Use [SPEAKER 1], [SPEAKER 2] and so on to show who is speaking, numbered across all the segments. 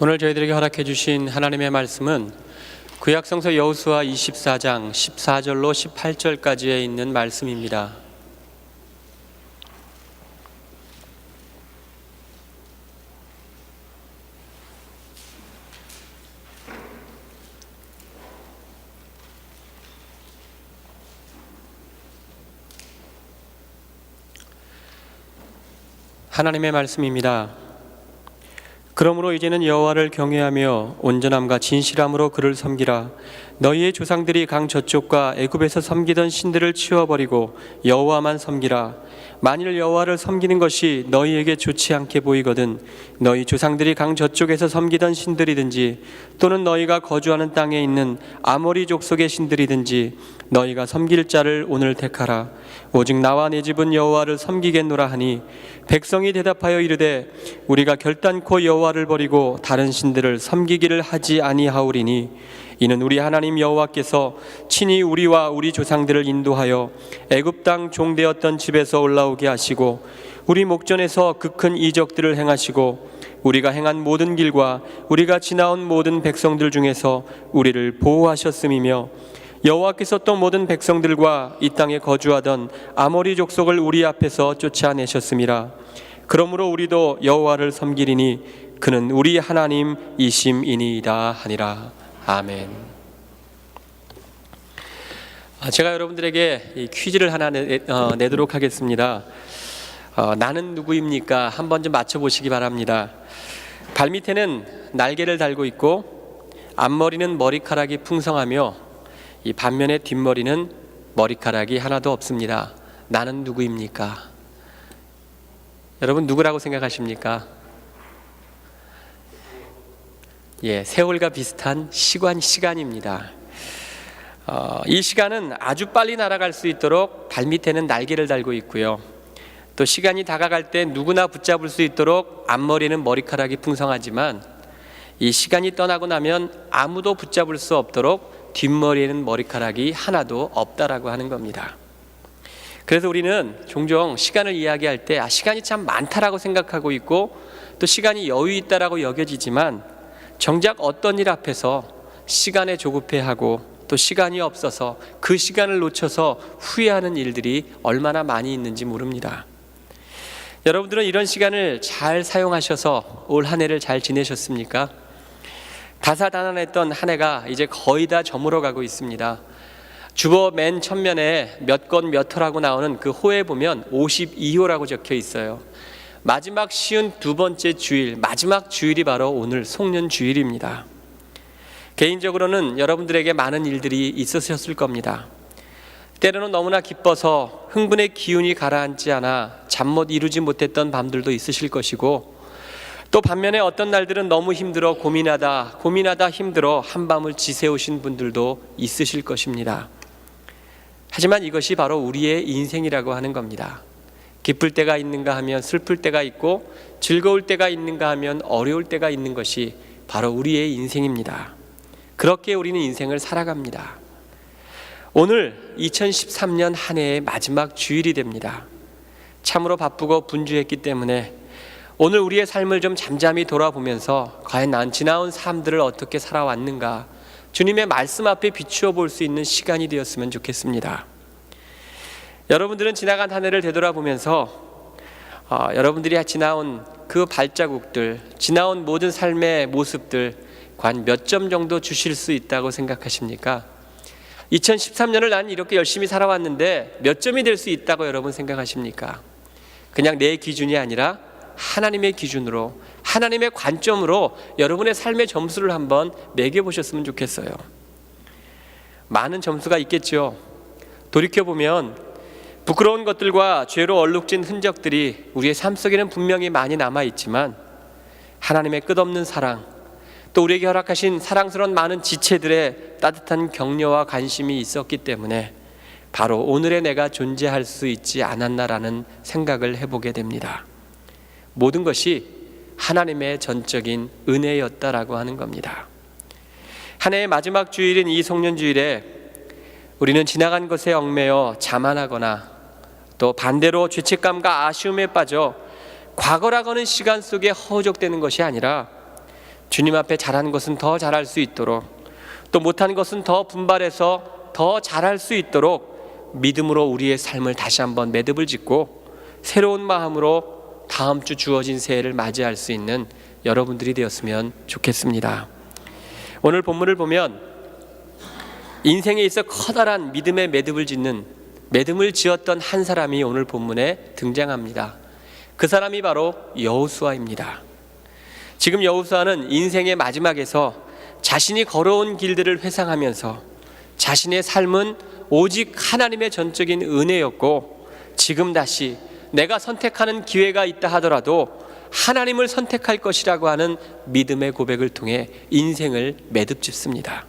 [SPEAKER 1] 오늘 저희들에게 허락해 주신 하나님의 말씀은 구약성서 여호수아 24장 14절로 18절까지에 있는 말씀입니다. 하나님의 말씀입니다. 그러므로 이제는 여호와를 경외하며 온전함과 진실함으로 그를 섬기라. 너희의 조상들이 강 저쪽과 애굽에서 섬기던 신들을 치워버리고 여호와만 섬기라. 만일 여호와를 섬기는 것이 너희에게 좋지 않게 보이거든 너희 조상들이 강 저쪽에서 섬기던 신들이든지 또는 너희가 거주하는 땅에 있는 아모리 족속의 신들이든지 너희가 섬길 자를 오늘 택하라. 오직 나와 내 집은 여호와를 섬기겠노라 하니 백성이 대답하여 이르되 우리가 결단코 여호와를 버리고 다른 신들을 섬기기를 하지 아니하오리니 이는 우리 하나님 여호와께서 친히 우리와 우리 조상들을 인도하여 애굽 땅 종되었던 집에서 올라오게 하시고 우리 목전에서 그 큰 이적들을 행하시고 우리가 행한 모든 길과 우리가 지나온 모든 백성들 중에서 우리를 보호하셨음이며 여호와께서 또 모든 백성들과 이 땅에 거주하던 아모리 족속을 우리 앞에서 쫓아내셨음이라 그러므로 우리도 여호와를 섬기리니 그는 우리 하나님이심이니이다 하니라 아멘. 아, 제가 여러분들에게 이 퀴즈를 하나 내, 어, 내도록 하겠습니다. 어, 나는 누구입니까? 한번 좀 맞춰보시기 바랍니다. 발 밑에는 날개를 달고 있고 앞머리는 머리카락이 풍성하며 이 반면에 뒷머리는 머리카락이 하나도 없습니다. 나는 누구입니까? 여러분 누구라고 생각하십니까? 예, 세월과 비슷한 시간 시간입니다. 어, 이 시간은 아주 빨리 날아갈 수 있도록 발 밑에는 날개를 달고 있고요. 또 시간이 다가갈 때 누구나 붙잡을 수 있도록 앞머리는 머리카락이 풍성하지만 이 시간이 떠나고 나면 아무도 붙잡을 수 없도록 뒷머리에는 머리카락이 하나도 없다라고 하는 겁니다. 그래서 우리는 종종 시간을 이야기할 때 아, 시간이 참 많다라고 생각하고 있고 또 시간이 여유 있다라고 여겨지지만 정작 어떤 일 앞에서 시간에 조급해하고 또 시간이 없어서 그 시간을 놓쳐서 후회하는 일들이 얼마나 많이 있는지 모릅니다. 여러분들은 이런 시간을 잘 사용하셔서 올 한 해를 잘 지내셨습니까? 다사다난했던 한 해가 이제 거의 다 저물어 가고 있습니다. 주보 맨 첫면에 몇 건 몇 호라고 나오는 그 호에 보면 52호라고 적혀 있어요. 마지막 쉬운 두 번째 주일, 마지막 주일이 바로 오늘 송년 주일입니다. 개인적으로는 여러분들에게 많은 일들이 있으셨을 겁니다. 때로는 너무나 기뻐서 흥분의 기운이 가라앉지 않아 잠 못 이루지 못했던 밤들도 있으실 것이고 또 반면에 어떤 날들은 너무 힘들어 고민하다 고민하다 힘들어 한밤을 지새우신 분들도 있으실 것입니다. 하지만 이것이 바로 우리의 인생이라고 하는 겁니다. 기쁠 때가 있는가 하면 슬플 때가 있고 즐거울 때가 있는가 하면 어려울 때가 있는 것이 바로 우리의 인생입니다. 그렇게 우리는 인생을 살아갑니다. 오늘 2013년 한 해의 마지막 주일이 됩니다. 참으로 바쁘고 분주했기 때문에 오늘 우리의 삶을 좀 잠잠히 돌아보면서 과연 난 지나온 삶들을 어떻게 살아왔는가 주님의 말씀 앞에 비추어 볼 수 있는 시간이 되었으면 좋겠습니다. 여러분들은 지나간 한 해를 되돌아보면서 어, 여러분들이 지나온 그 발자국들, 지나온 모든 삶의 모습들 관 몇 점 정도 주실 수 있다고 생각하십니까? 2013년을 난 이렇게 열심히 살아왔는데 몇 점이 될 수 있다고 여러분 생각하십니까? 그냥 내 기준이 아니라 하나님의 기준으로 하나님의 관점으로 여러분의 삶의 점수를 한번 매겨 보셨으면 좋겠어요. 많은 점수가 있겠죠. 돌이켜 보면 부끄러운 것들과 죄로 얼룩진 흔적들이 우리의 삶 속에는 분명히 많이 남아 있지만 하나님의 끝없는 사랑 또 우리에게 허락하신 사랑스러운 많은 지체들의 따뜻한 격려와 관심이 있었기 때문에 바로 오늘의 내가 존재할 수 있지 않았나라는 생각을 해보게 됩니다. 모든 것이 하나님의 전적인 은혜였다라고 하는 겁니다. 한 해의 마지막 주일인 이 송년 주일에 우리는 지나간 것에 얽매여 자만하거나 또 반대로 죄책감과 아쉬움에 빠져 과거라고 하는 시간 속에 허우적대는 것이 아니라 주님 앞에 잘한 것은 더 잘할 수 있도록 또 못한 것은 더 분발해서 더 잘할 수 있도록 믿음으로 우리의 삶을 다시 한번 매듭을 짓고 새로운 마음으로 다음 주 주어진 새해를 맞이할 수 있는 여러분들이 되었으면 좋겠습니다. 오늘 본문을 보면 인생에 있어 커다란 믿음의 매듭을 짓는 매듭을 지었던 한 사람이 오늘 본문에 등장합니다. 그 사람이 바로 여호수아입니다. 지금 여호수아는 인생의 마지막에서 자신이 걸어온 길들을 회상하면서 자신의 삶은 오직 하나님의 전적인 은혜였고 지금 다시 내가 선택하는 기회가 있다 하더라도 하나님을 선택할 것이라고 하는 믿음의 고백을 통해 인생을 매듭 짓습니다.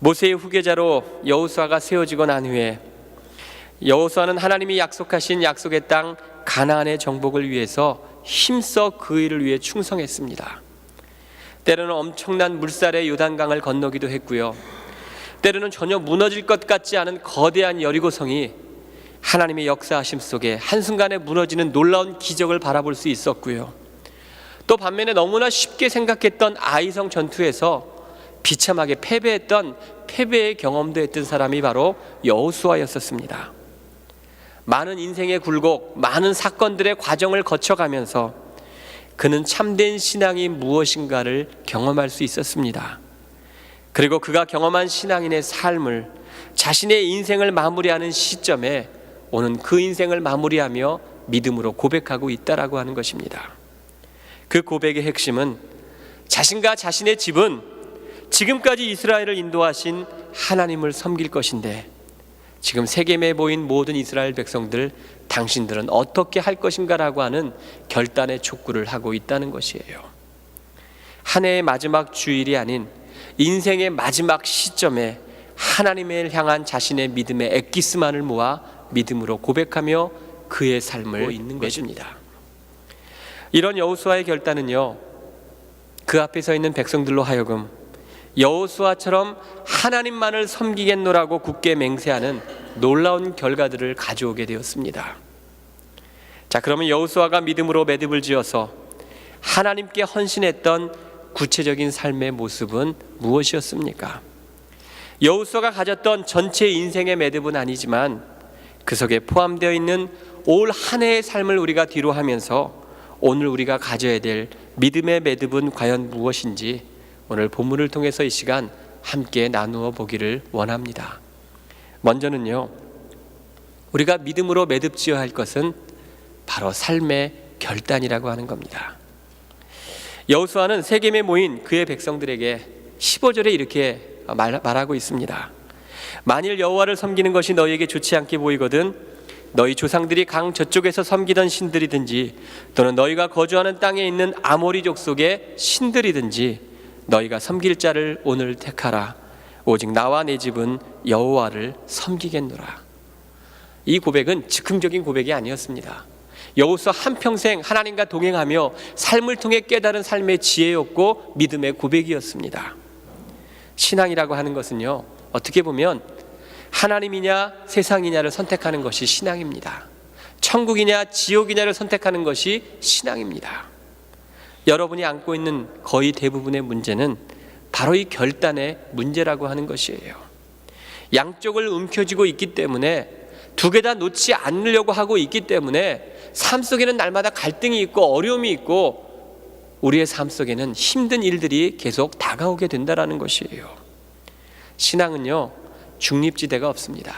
[SPEAKER 1] 모세의 후계자로 여호수아가 세워지고 난 후에 여호수아는 하나님이 약속하신 약속의 땅 가나안의 정복을 위해서 힘써 그 일을 위해 충성했습니다. 때로는 엄청난 물살의 요단강을 건너기도 했고요. 때로는 전혀 무너질 것 같지 않은 거대한 여리고성이 하나님의 역사하심 속에 한순간에 무너지는 놀라운 기적을 바라볼 수 있었고요. 또 반면에 너무나 쉽게 생각했던 아이성 전투에서 비참하게 패배했던 패배의 경험도 했던 사람이 바로 여호수아였었습니다. 많은 인생의 굴곡, 많은 사건들의 과정을 거쳐가면서 그는 참된 신앙이 무엇인가를 경험할 수 있었습니다. 그리고 그가 경험한 신앙인의 삶을 자신의 인생을 마무리하는 시점에 오는 그 인생을 마무리하며 믿음으로 고백하고 있다라고 하는 것입니다. 그 고백의 핵심은 자신과 자신의 집은 지금까지 이스라엘을 인도하신 하나님을 섬길 것인데 지금 세겜에 모인 모든 이스라엘 백성들 당신들은 어떻게 할 것인가라고 하는 결단의 촉구를 하고 있다는 것이에요. 한 해의 마지막 주일이 아닌 인생의 마지막 시점에 하나님을 향한 자신의 믿음의 엑기스만을 모아 믿음으로 고백하며 그의 삶을 있는 것입니다. 이런 여호수아의 결단은요. 그 앞에 서 있는 백성들로 하여금 여호수아처럼 하나님만을 섬기겠노라고 굳게 맹세하는 놀라운 결과들을 가져오게 되었습니다. 자, 그러면 여호수아가 믿음으로 매듭을 지어서 하나님께 헌신했던 구체적인 삶의 모습은 무엇이었습니까? 여호수아가 가졌던 전체 인생의 매듭은 아니지만 그 속에 포함되어 있는 올 한 해의 삶을 우리가 뒤로 하면서 오늘 우리가 가져야 될 믿음의 매듭은 과연 무엇인지 오늘 본문을 통해서 이 시간 함께 나누어 보기를 원합니다. 먼저는요, 우리가 믿음으로 매듭 지어야 할 것은 바로 삶의 결단이라고 하는 겁니다. 여호수아는 세겜에 모인 그의 백성들에게 15절에 이렇게 말, 말하고 있습니다. 만일 여호와를 섬기는 것이 너희에게 좋지 않게 보이거든 너희 조상들이 강 저쪽에서 섬기던 신들이든지 또는 너희가 거주하는 땅에 있는 아모리 족 속의 신들이든지 너희가 섬길 자를 오늘 택하라. 오직 나와 내 집은 여호와를 섬기겠노라. 이 고백은 즉흥적인 고백이 아니었습니다. 여호수아 한평생 하나님과 동행하며 삶을 통해 깨달은 삶의 지혜였고 믿음의 고백이었습니다. 신앙이라고 하는 것은요 어떻게 보면 하나님이냐 세상이냐를 선택하는 것이 신앙입니다. 천국이냐 지옥이냐를 선택하는 것이 신앙입니다. 여러분이 안고 있는 거의 대부분의 문제는 바로 이 결단의 문제라고 하는 것이에요. 양쪽을 움켜쥐고 있기 때문에 두 개 다 놓지 않으려고 하고 있기 때문에 삶 속에는 날마다 갈등이 있고 어려움이 있고 우리의 삶 속에는 힘든 일들이 계속 다가오게 된다라는 것이에요. 신앙은요, 중립지대가 없습니다.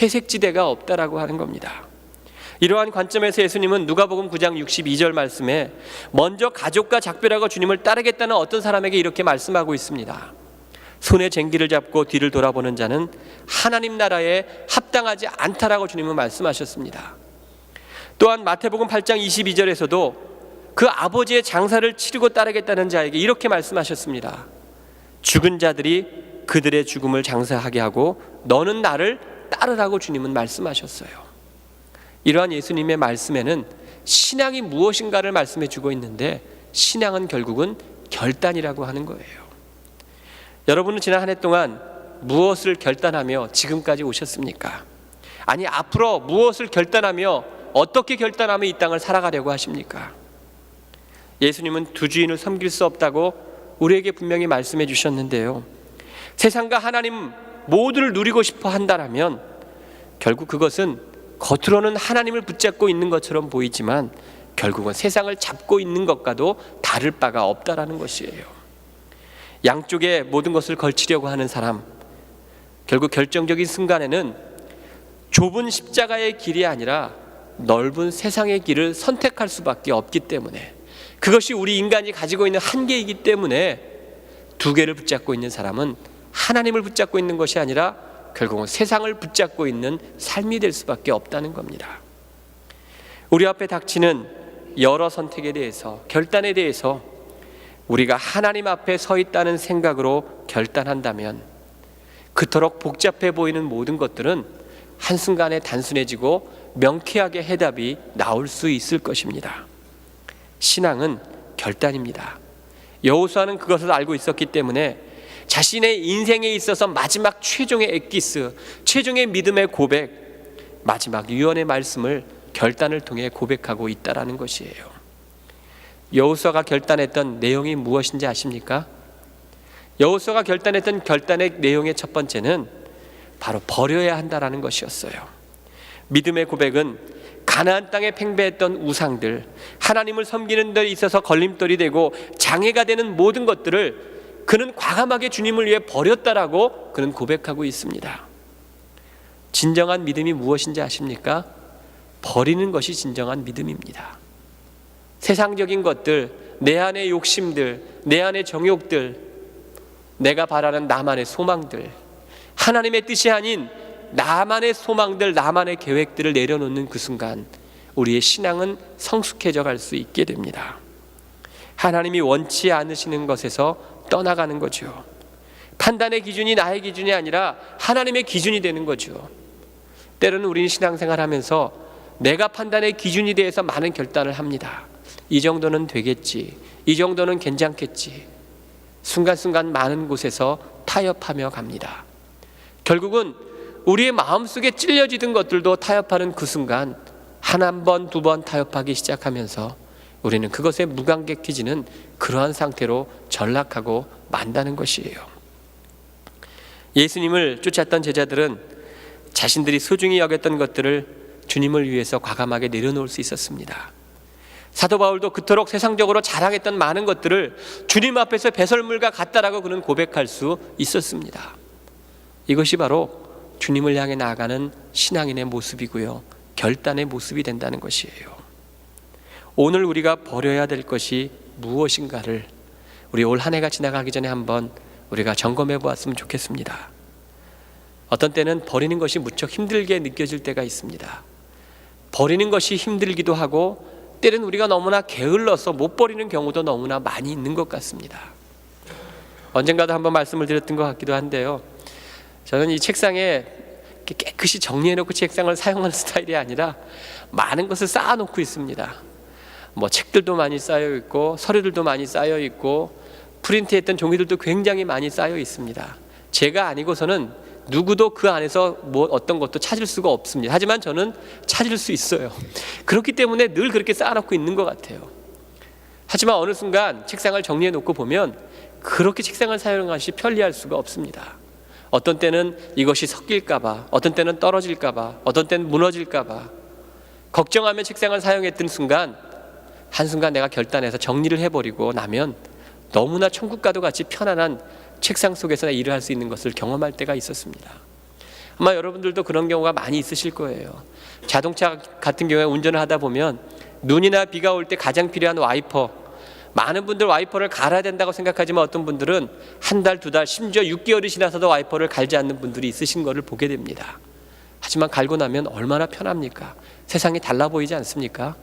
[SPEAKER 1] 회색지대가 없다라고 하는 겁니다. 이러한 관점에서 예수님은 누가복음 9장 62절 말씀에 먼저 가족과 작별하고 주님을 따르겠다는 어떤 사람에게 이렇게 말씀하고 있습니다. 손에 쟁기를 잡고 뒤를 돌아보는 자는 하나님 나라에 합당하지 않다라고 주님은 말씀하셨습니다. 또한 마태복음 8장 22절에서도 그 아버지의 장사를 치르고 따르겠다는 자에게 이렇게 말씀하셨습니다. 죽은 자들이 그들의 죽음을 장사하게 하고 너는 나를 따르라고 주님은 말씀하셨어요. 이러한 예수님의 말씀에는 신앙이 무엇인가를 말씀해 주고 있는데 신앙은 결국은 결단이라고 하는 거예요. 여러분은 지난 한 해 동안 무엇을 결단하며 지금까지 오셨습니까? 아니 앞으로 무엇을 결단하며 어떻게 결단하며 이 땅을 살아가려고 하십니까? 예수님은 두 주인을 섬길 수 없다고 우리에게 분명히 말씀해 주셨는데요. 세상과 하나님 모두를 누리고 싶어 한다라면 결국 그것은 겉으로는 하나님을 붙잡고 있는 것처럼 보이지만 결국은 세상을 잡고 있는 것과도 다를 바가 없다라는 것이에요. 양쪽에 모든 것을 걸치려고 하는 사람, 결국 결정적인 순간에는 좁은 십자가의 길이 아니라 넓은 세상의 길을 선택할 수밖에 없기 때문에 그것이 우리 인간이 가지고 있는 한계이기 때문에 두 개를 붙잡고 있는 사람은 하나님을 붙잡고 있는 것이 아니라 결국은 세상을 붙잡고 있는 삶이 될 수밖에 없다는 겁니다. 우리 앞에 닥치는 여러 선택에 대해서 결단에 대해서 우리가 하나님 앞에 서 있다는 생각으로 결단한다면 그토록 복잡해 보이는 모든 것들은 한순간에 단순해지고 명쾌하게 해답이 나올 수 있을 것입니다. 신앙은 결단입니다. 여호수아는 그것을 알고 있었기 때문에 자신의 인생에 있어서 마지막 최종의 엑기스, 최종의 믿음의 고백, 마지막 유언의 말씀을 결단을 통해 고백하고 있다라는 것이에요. 여호수아가 결단했던 내용이 무엇인지 아십니까? 여호수아가 결단했던 결단의 내용의 첫 번째는 바로 버려야 한다라는 것이었어요. 믿음의 고백은 가나안 땅에 팽배했던 우상들, 하나님을 섬기는 데 있어서 걸림돌이 되고 장애가 되는 모든 것들을 그는 과감하게 주님을 위해 버렸다라고 그는 고백하고 있습니다. 진정한 믿음이 무엇인지 아십니까? 버리는 것이 진정한 믿음입니다. 세상적인 것들, 내 안의 욕심들, 내 안의 정욕들, 내가 바라는 나만의 소망들, 하나님의 뜻이 아닌 나만의 소망들, 나만의 계획들을 내려놓는 그 순간 우리의 신앙은 성숙해져 갈 수 있게 됩니다. 하나님이 원치 않으시는 것에서 떠나가는 거죠. 판단의 기준이 나의 기준이 아니라 하나님의 기준이 되는 거죠. 때로는 우리는 신앙생활 하면서 내가 판단의 기준이 대해서 많은 결단을 합니다. 이 정도는 되겠지. 이 정도는 괜찮겠지. 순간순간 많은 곳에서 타협하며 갑니다. 결국은 우리의 마음속에 찔려지던 것들도 타협하는 그 순간 한한 번, 두 번 타협하기 시작하면서 우리는 그것에 무감격해지는 그러한 상태로 전락하고 만다는 것이에요. 예수님을 쫓았던 제자들은 자신들이 소중히 여겼던 것들을 주님을 위해서 과감하게 내려놓을 수 있었습니다. 사도 바울도 그토록 세상적으로 자랑했던 많은 것들을 주님 앞에서 배설물과 같다라고 그는 고백할 수 있었습니다. 이것이 바로 주님을 향해 나아가는 신앙인의 모습이고요. 결단의 모습이 된다는 것이에요. 오늘 우리가 버려야 될 것이 무엇인가를 우리 올 한 해가 지나가기 전에 한번 우리가 점검해 보았으면 좋겠습니다. 어떤 때는 버리는 것이 무척 힘들게 느껴질 때가 있습니다. 버리는 것이 힘들기도 하고 때는 우리가 너무나 게을러서 못 버리는 경우도 너무나 많이 있는 것 같습니다. 언젠가도 한번 말씀을 드렸던 것 같기도 한데요. 저는 이 책상에 깨끗이 정리해놓고 책상을 사용하는 스타일이 아니라 많은 것을 쌓아놓고 있습니다. 뭐 책들도 많이 쌓여 있고 서류들도 많이 쌓여 있고 프린트했던 종이들도 굉장히 많이 쌓여 있습니다. 제가 아니고서는 누구도 그 안에서 뭐 어떤 것도 찾을 수가 없습니다. 하지만 저는 찾을 수 있어요. 그렇기 때문에 늘 그렇게 쌓아놓고 있는 것 같아요. 하지만 어느 순간 책상을 정리해 놓고 보면 그렇게 책상을 사용하는 것이 편리할 수가 없습니다. 어떤 때는 이것이 섞일까봐, 어떤 때는 떨어질까봐, 어떤 때는 무너질까봐 걱정하며 책상을 사용했던 순간 한순간 내가 결단해서 정리를 해버리고 나면 너무나 천국 가도 같이 편안한 책상 속에서 일을 할 수 있는 것을 경험할 때가 있었습니다. 아마 여러분들도 그런 경우가 많이 있으실 거예요. 자동차 같은 경우에 운전을 하다 보면 눈이나 비가 올 때 가장 필요한 와이퍼 많은 분들 와이퍼를 갈아야 된다고 생각하지만 어떤 분들은 한 달, 두 달, 심지어 6개월이 지나서도 와이퍼를 갈지 않는 분들이 있으신 것을 보게 됩니다. 하지만 갈고 나면 얼마나 편합니까? 세상이 달라 보이지 않습니까?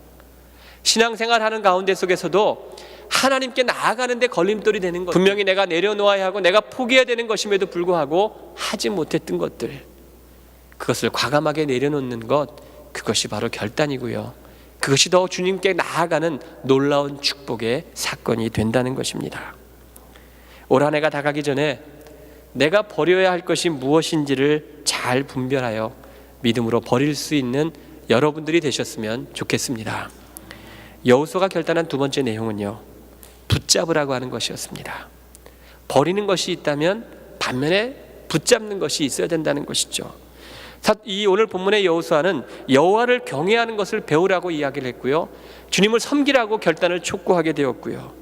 [SPEAKER 1] 신앙생활 하는 가운데 속에서도 하나님께 나아가는데 걸림돌이 되는 것 분명히 내가 내려놓아야 하고 내가 포기해야 되는 것임에도 불구하고 하지 못했던 것들 그것을 과감하게 내려놓는 것 그것이 바로 결단이고요. 그것이 더 주님께 나아가는 놀라운 축복의 사건이 된다는 것입니다. 올 한 해가 다가기 전에 내가 버려야 할 것이 무엇인지를 잘 분별하여 믿음으로 버릴 수 있는 여러분들이 되셨으면 좋겠습니다. 여호수아가 결단한 두 번째 내용은요. 붙잡으라고 하는 것이었습니다. 버리는 것이 있다면 반면에 붙잡는 것이 있어야 된다는 것이죠. 사- 이 오늘 본문의 여호수아는 여호와를 경외하는 것을 배우라고 이야기를 했고요. 주님을 섬기라고 결단을 촉구하게 되었고요.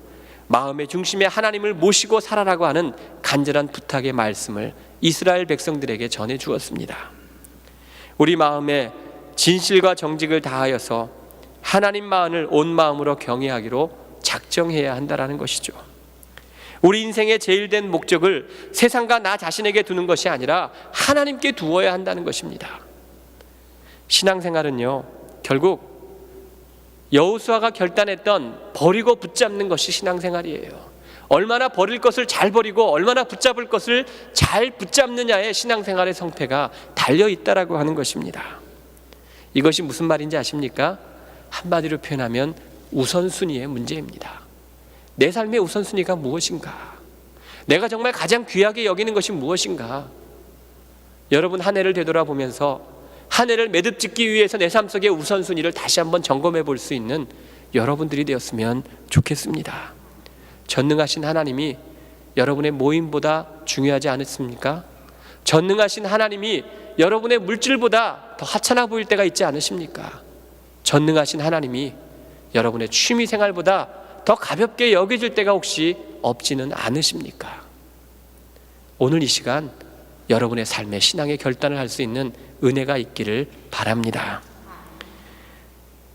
[SPEAKER 1] 마음의 중심에 하나님을 모시고 살아라고 하는 간절한 부탁의 말씀을 이스라엘 백성들에게 전해 주었습니다. 우리 마음에 진실과 정직을 다하여서 하나님 마음을 온 마음으로 경외하기로 작정해야 한다라는 것이죠. 우리 인생의 제일 된 목적을 세상과 나 자신에게 두는 것이 아니라 하나님께 두어야 한다는 것입니다. 신앙생활은요, 결국 여호수아가 결단했던 버리고 붙잡는 것이 신앙생활이에요. 얼마나 버릴 것을 잘 버리고 얼마나 붙잡을 것을 잘 붙잡느냐에 신앙생활의 성패가 달려 있다라고 하는 것입니다. 이것이 무슨 말인지 아십니까? 한마디로 표현하면 우선순위의 문제입니다. 내 삶의 우선순위가 무엇인가? 내가 정말 가장 귀하게 여기는 것이 무엇인가? 여러분 한 해를 되돌아보면서 한 해를 매듭 짓기 위해서 내 삶 속의 우선순위를 다시 한번 점검해 볼 수 있는 여러분들이 되었으면 좋겠습니다. 전능하신 하나님이 여러분의 모임보다 중요하지 않습니까? 전능하신 하나님이 여러분의 물질보다 더 하찮아 보일 때가 있지 않으십니까? 전능하신 하나님이 여러분의 취미 생활보다 더 가볍게 여겨질 때가 혹시 없지는 않으십니까? 오늘 이 시간 여러분의 삶의 신앙의 결단을 할 수 있는 은혜가 있기를 바랍니다.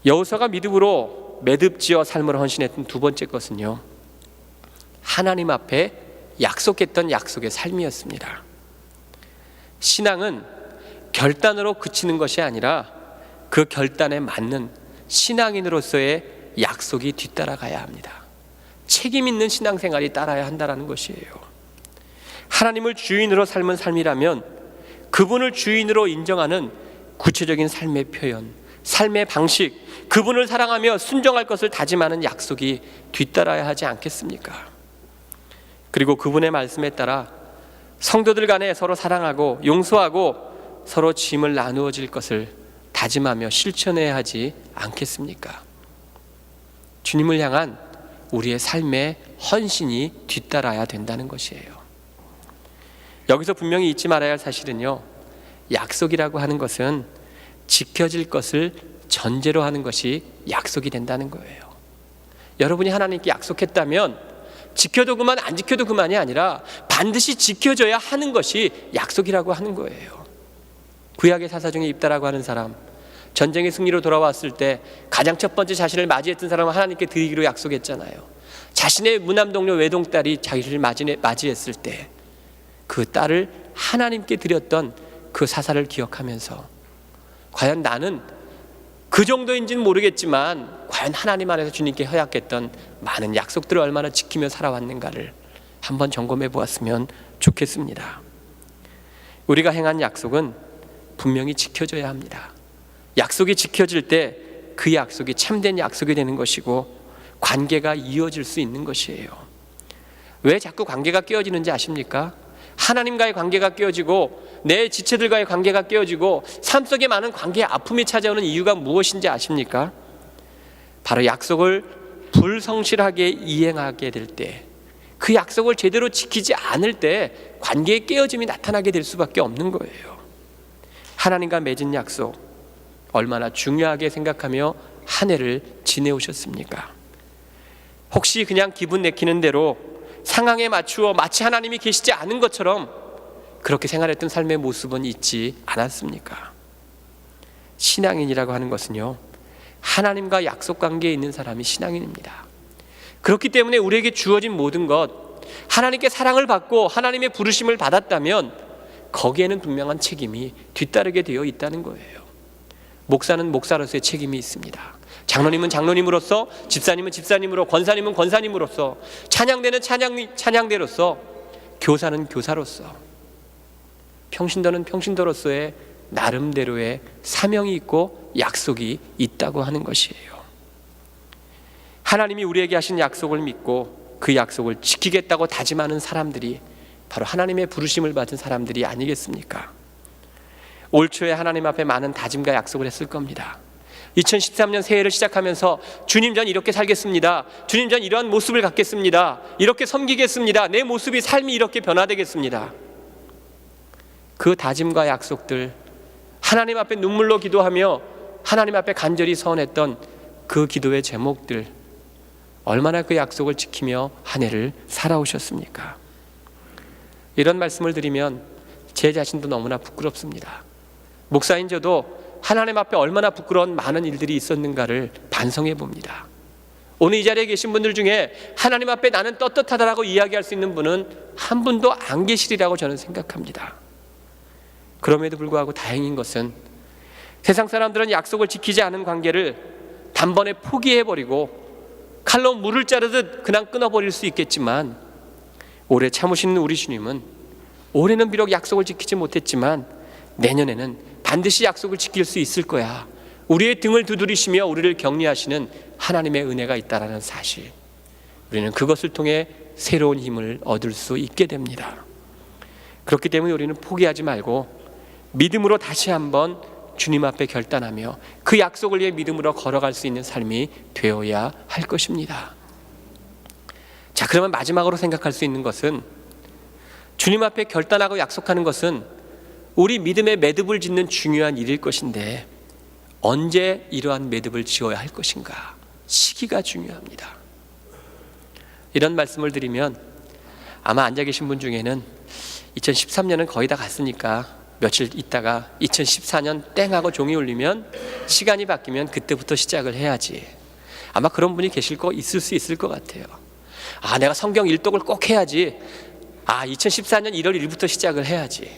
[SPEAKER 1] 여호수아가 믿음으로 매듭지어 삶을 헌신했던 두 번째 것은요. 하나님 앞에 약속했던 약속의 삶이었습니다. 신앙은 결단으로 그치는 것이 아니라 그 결단에 맞는 신앙인으로서의 약속이 뒤따라가야 합니다. 책임 있는 신앙생활이 따라야 한다라는 것이에요. 하나님을 주인으로 삶은 삶이라면 그분을 주인으로 인정하는 구체적인 삶의 표현, 삶의 방식, 그분을 사랑하며 순종할 것을 다짐하는 약속이 뒤따라야 하지 않겠습니까? 그리고 그분의 말씀에 따라 성도들 간에 서로 사랑하고 용서하고 서로 짐을 나누어질 것을 다짐하며 실천해야 하지 않겠습니까? 주님을 향한 우리의 삶의 헌신이 뒤따라야 된다는 것이에요. 여기서 분명히 잊지 말아야 할 사실은요. 약속이라고 하는 것은 지켜질 것을 전제로 하는 것이 약속이 된다는 거예요. 여러분이 하나님께 약속했다면 지켜도 그만 안 지켜도 그만이 아니라 반드시 지켜져야 하는 것이 약속이라고 하는 거예요. 구약의 사사 중에 입다라고 하는 사람 전쟁의 승리로 돌아왔을 때 가장 첫 번째 자신을 맞이했던 사람은 하나님께 드리기로 약속했잖아요. 자신의 무남 동료 외동딸이 자기를 맞이했을 때 그 딸을 하나님께 드렸던 그 사사를 기억하면서 과연 나는 그 정도인지는 모르겠지만 과연 하나님 안에서 주님께 허약했던 많은 약속들을 얼마나 지키며 살아왔는가를 한번 점검해 보았으면 좋겠습니다. 우리가 행한 약속은 분명히 지켜져야 합니다. 약속이 지켜질 때 그 약속이 참된 약속이 되는 것이고 관계가 이어질 수 있는 것이에요. 왜 자꾸 관계가 깨어지는지 아십니까? 하나님과의 관계가 깨어지고 내 지체들과의 관계가 깨어지고 삶 속에 많은 관계의 아픔이 찾아오는 이유가 무엇인지 아십니까? 바로 약속을 불성실하게 이행하게 될 때, 그 약속을 제대로 지키지 않을 때 관계의 깨어짐이 나타나게 될 수밖에 없는 거예요. 하나님과 맺은 약속 얼마나 중요하게 생각하며 한 해를 지내오셨습니까? 혹시 그냥 기분 내키는 대로 상황에 맞추어 마치 하나님이 계시지 않은 것처럼 그렇게 생활했던 삶의 모습은 있지 않았습니까? 신앙인이라고 하는 것은요, 하나님과 약속 관계에 있는 사람이 신앙인입니다. 그렇기 때문에 우리에게 주어진 모든 것, 하나님께 사랑을 받고 하나님의 부르심을 받았다면 거기에는 분명한 책임이 뒤따르게 되어 있다는 거예요. 목사는 목사로서의 책임이 있습니다. 장로님은 장로님으로서, 집사님은 집사님으로, 권사님은 권사님으로서, 찬양대는 찬양 찬양대로서, 교사는 교사로서, 평신도는 평신도로서의 나름대로의 사명이 있고 약속이 있다고 하는 것이에요. 하나님이 우리에게 하신 약속을 믿고 그 약속을 지키겠다고 다짐하는 사람들이 바로 하나님의 부르심을 받은 사람들이 아니겠습니까? 올 초에 하나님 앞에 많은 다짐과 약속을 했을 겁니다. 2013년 새해를 시작하면서 주님 전 이렇게 살겠습니다. 주님 전 이러한 모습을 갖겠습니다. 이렇게 섬기겠습니다. 내 모습이 삶이 이렇게 변화되겠습니다. 그 다짐과 약속들 하나님 앞에 눈물로 기도하며 하나님 앞에 간절히 서원했던 그 기도의 제목들 얼마나 그 약속을 지키며 한 해를 살아오셨습니까? 이런 말씀을 드리면 제 자신도 너무나 부끄럽습니다. 목사인 저도 하나님 앞에 얼마나 부끄러운 많은 일들이 있었는가를 반성해 봅니다. 오늘 이 자리에 계신 분들 중에 하나님 앞에 나는 떳떳하다라고 이야기할 수 있는 분은 한 분도 안 계시리라고 저는 생각합니다. 그럼에도 불구하고 다행인 것은 세상 사람들은 약속을 지키지 않은 관계를 단번에 포기해 버리고 칼로 물을 자르듯 그냥 끊어버릴 수 있겠지만 오래 참으시는 우리 주님은 올해는 비록 약속을 지키지 못했지만 내년에는 반드시 약속을 지킬 수 있을 거야. 우리의 등을 두드리시며 우리를 격려하시는 하나님의 은혜가 있다라는 사실. 우리는 그것을 통해 새로운 힘을 얻을 수 있게 됩니다. 그렇기 때문에 우리는 포기하지 말고 믿음으로 다시 한번 주님 앞에 결단하며 그 약속을 위해 믿음으로 걸어갈 수 있는 삶이 되어야 할 것입니다. 자, 그러면 마지막으로 생각할 수 있는 것은 주님 앞에 결단하고 약속하는 것은 우리 믿음의 매듭을 짓는 중요한 일일 것인데 언제 이러한 매듭을 지어야 할 것인가? 시기가 중요합니다. 이런 말씀을 드리면 아마 앉아 계신 분 중에는 2013년은 거의 다 갔으니까 며칠 있다가 2014년 땡하고 종이 울리면 시간이 바뀌면 그때부터 시작을 해야지. 아마 그런 분이 계실 거 있을 수 있을 것 같아요. 아, 내가 성경 일독을 꼭 해야지. 아, 2014년 1월 1일부터 시작을 해야지.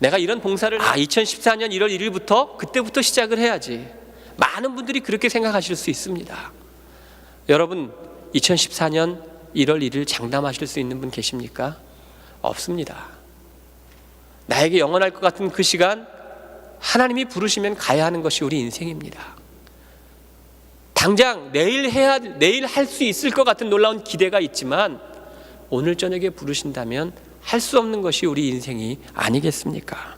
[SPEAKER 1] 내가 이런 봉사를 아, 2014년 1월 1일부터 그때부터 시작을 해야지. 많은 분들이 그렇게 생각하실 수 있습니다. 여러분, 2014년 1월 1일 장담하실 수 있는 분 계십니까? 없습니다. 나에게 영원할 것 같은 그 시간 하나님이 부르시면 가야 하는 것이 우리 인생입니다. 당장 내일 해야 내일 할 수 있을 것 같은 놀라운 기대가 있지만 오늘 저녁에 부르신다면 할 수 없는 것이 우리 인생이 아니겠습니까?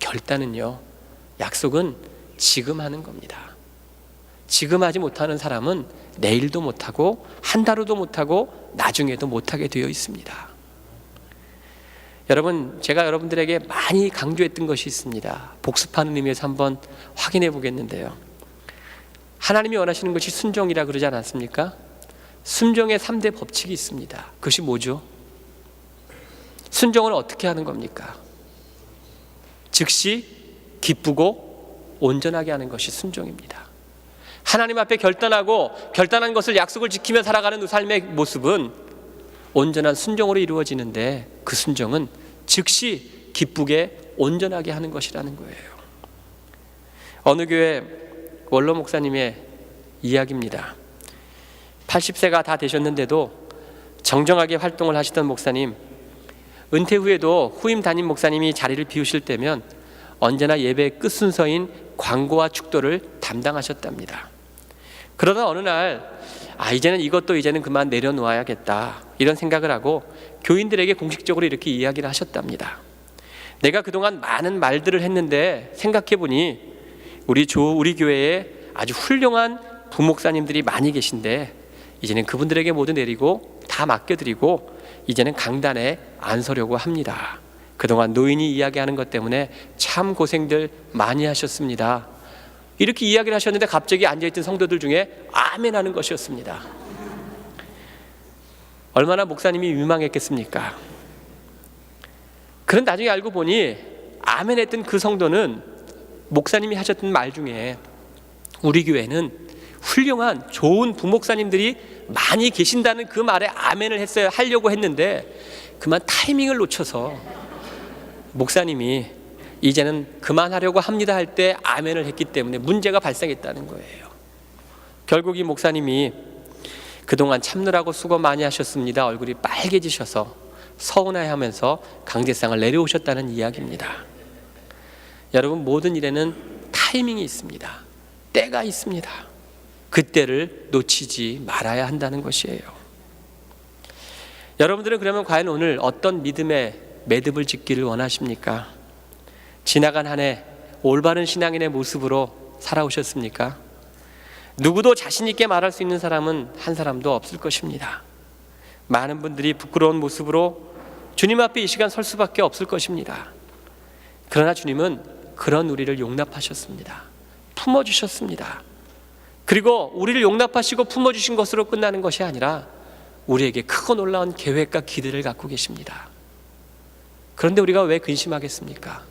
[SPEAKER 1] 결단은요. 약속은 지금 하는 겁니다. 지금 하지 못하는 사람은 내일도 못하고 한 달 후도 못하고 나중에도 못하게 되어 있습니다. 여러분, 제가 여러분들에게 많이 강조했던 것이 있습니다. 복습하는 의미에서 한번 확인해 보겠는데요. 하나님이 원하시는 것이 순종이라 그러지 않았습니까? 순종의 3대 법칙이 있습니다. 그것이 뭐죠? 순종을 어떻게 하는 겁니까? 즉시 기쁘고 온전하게 하는 것이 순종입니다. 하나님 앞에 결단하고 결단한 것을 약속을 지키며 살아가는 삶의 모습은 온전한 순종으로 이루어지는데 그 순종은 즉시 기쁘게 온전하게 하는 것이라는 거예요. 어느 교회 원로 목사님의 이야기입니다. 80세가 다 되셨는데도 정정하게 활동을 하시던 목사님, 은퇴 후에도 후임 담임 목사님이 자리를 비우실 때면 언제나 예배 끝 순서인 광고와 축도를 담당하셨답니다. 그러다 어느 날, 아, 이제는 이것도 이제는 그만 내려놓아야겠다. 이런 생각을 하고 교인들에게 공식적으로 이렇게 이야기를 하셨답니다. 내가 그동안 많은 말들을 했는데 생각해 보니 우리 조, 우리 교회에 아주 훌륭한 부목사님들이 많이 계신데 이제는 그분들에게 모두 내리고 다 맡겨드리고 이제는 강단에 안 서려고 합니다. 그동안 노인이 이야기하는 것 때문에 참 고생들 많이 하셨습니다. 이렇게 이야기를 하셨는데 갑자기 앉아있던 성도들 중에 아멘 하는 것이었습니다. 얼마나 목사님이 민망했겠습니까? 그런 나중에 알고 보니 아멘 했던 그 성도는 목사님이 하셨던 말 중에 우리 교회는 훌륭한 좋은 부목사님들이 많이 계신다는 그 말에 아멘을 했어야 하려고 했는데 그만 타이밍을 놓쳐서 목사님이 이제는 그만하려고 합니다 할 때 아멘을 했기 때문에 문제가 발생했다는 거예요. 결국 이 목사님이 그동안 참느라고 수고 많이 하셨습니다. 얼굴이 빨개지셔서 서운해 하면서 강제상을 내려오셨다는 이야기입니다. 여러분 모든 일에는 타이밍이 있습니다. 때가 있습니다. 그때를 놓치지 말아야 한다는 것이에요. 여러분들은 그러면 과연 오늘 어떤 믿음의 매듭을 짓기를 원하십니까? 지나간 한 해 올바른 신앙인의 모습으로 살아오셨습니까? 누구도 자신 있게 말할 수 있는 사람은 한 사람도 없을 것입니다. 많은 분들이 부끄러운 모습으로 주님 앞에 이 시간 설 수밖에 없을 것입니다. 그러나 주님은 그런 우리를 용납하셨습니다. 품어주셨습니다. 그리고 우리를 용납하시고 품어주신 것으로 끝나는 것이 아니라 우리에게 크고 놀라운 계획과 기대를 갖고 계십니다. 그런데 우리가 왜 근심하겠습니까?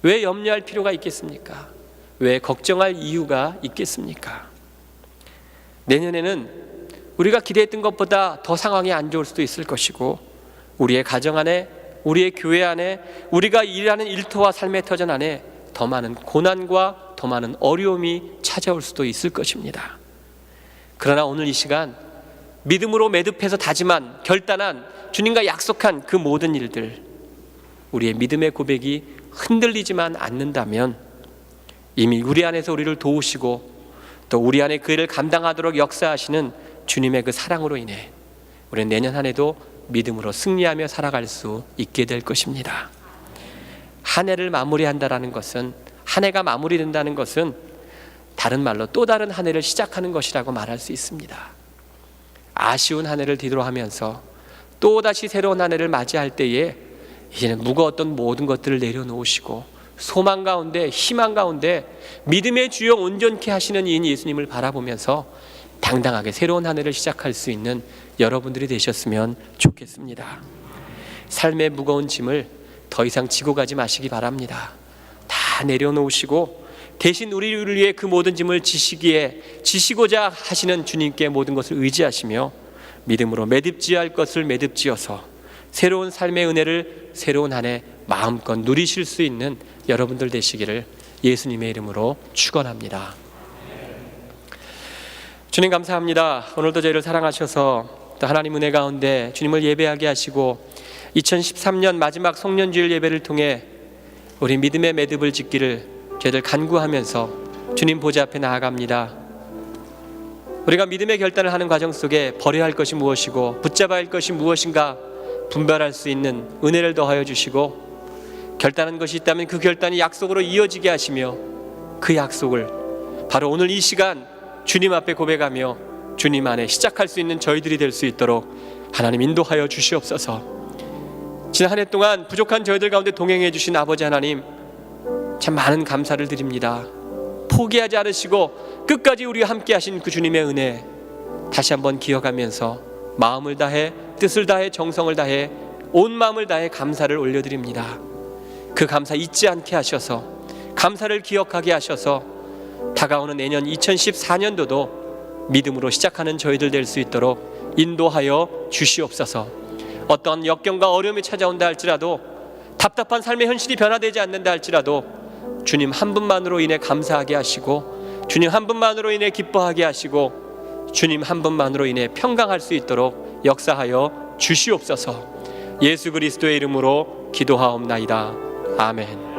[SPEAKER 1] 왜 염려할 필요가 있겠습니까? 왜 걱정할 이유가 있겠습니까? 내년에는 우리가 기대했던 것보다 더 상황이 안 좋을 수도 있을 것이고 우리의 가정 안에 우리의 교회 안에 우리가 일하는 일터와 삶의 터전 안에 더 많은 고난과 더 많은 어려움이 찾아올 수도 있을 것입니다. 그러나 오늘 이 시간 믿음으로 매듭해서 다짐한 결단한 주님과 약속한 그 모든 일들 우리의 믿음의 고백이 흔들리지만 않는다면 이미 우리 안에서 우리를 도우시고 또 우리 안에 그 일을 감당하도록 역사하시는 주님의 그 사랑으로 인해 우리는 내년 한 해도 믿음으로 승리하며 살아갈 수 있게 될 것입니다. 한 해를 마무리한다라는 것은 한 해가 마무리된다는 것은 다른 말로 또 다른 한 해를 시작하는 것이라고 말할 수 있습니다. 아쉬운 한 해를 뒤로하면서 또 다시 새로운 한 해를 맞이할 때에 이제는 무거웠던 모든 것들을 내려놓으시고 소망 가운데 희망 가운데 믿음의 주요 온전케 하시는 이인 예수님을 바라보면서 당당하게 새로운 한 해를 시작할 수 있는 여러분들이 되셨으면 좋겠습니다. 삶의 무거운 짐을 더 이상 지고 가지 마시기 바랍니다. 다 내려놓으시고 대신 우리를 위해 그 모든 짐을 지시기에 지시고자 하시는 주님께 모든 것을 의지하시며 믿음으로 매듭지어야 할 것을 매듭지어서 새로운 삶의 은혜를 새로운 한 해 마음껏 누리실 수 있는 여러분들 되시기를 예수님의 이름으로 축원합니다. 주님 감사합니다. 오늘도 저희를 사랑하셔서 또 하나님 은혜 가운데 주님을 예배하게 하시고 2013년 마지막 송년주일 예배를 통해 우리 믿음의 매듭을 짓기를 저희들 간구하면서 주님 보좌 앞에 나아갑니다. 우리가 믿음의 결단을 하는 과정 속에 버려야 할 것이 무엇이고 붙잡아야 할 것이 무엇인가 분별할 수 있는 은혜를 더하여 주시고 결단한 것이 있다면 그 결단이 약속으로 이어지게 하시며 그 약속을 바로 오늘 이 시간 주님 앞에 고백하며 주님 안에 시작할 수 있는 저희들이 될 수 있도록 하나님 인도하여 주시옵소서. 지난 한 해 동안 부족한 저희들 가운데 동행해 주신 아버지 하나님 참 많은 감사를 드립니다. 포기하지 않으시고 끝까지 우리와 함께 하신 그 주님의 은혜 다시 한번 기억하면서 마음을 다해 뜻을 다해 정성을 다해 온 마음을 다해 감사를 올려드립니다. 그 감사 잊지 않게 하셔서 감사를 기억하게 하셔서 다가오는 내년 2014년도도 믿음으로 시작하는 저희들 될 수 있도록 인도하여 주시옵소서. 어떤 역경과 어려움이 찾아온다 할지라도 답답한 삶의 현실이 변화되지 않는다 할지라도 주님 한 분만으로 인해 감사하게 하시고 주님 한 분만으로 인해 기뻐하게 하시고 주님 한 분만으로 인해 평강할 수 있도록 역사하여 주시옵소서. 예수 그리스도의 이름으로 기도하옵나이다. 아멘.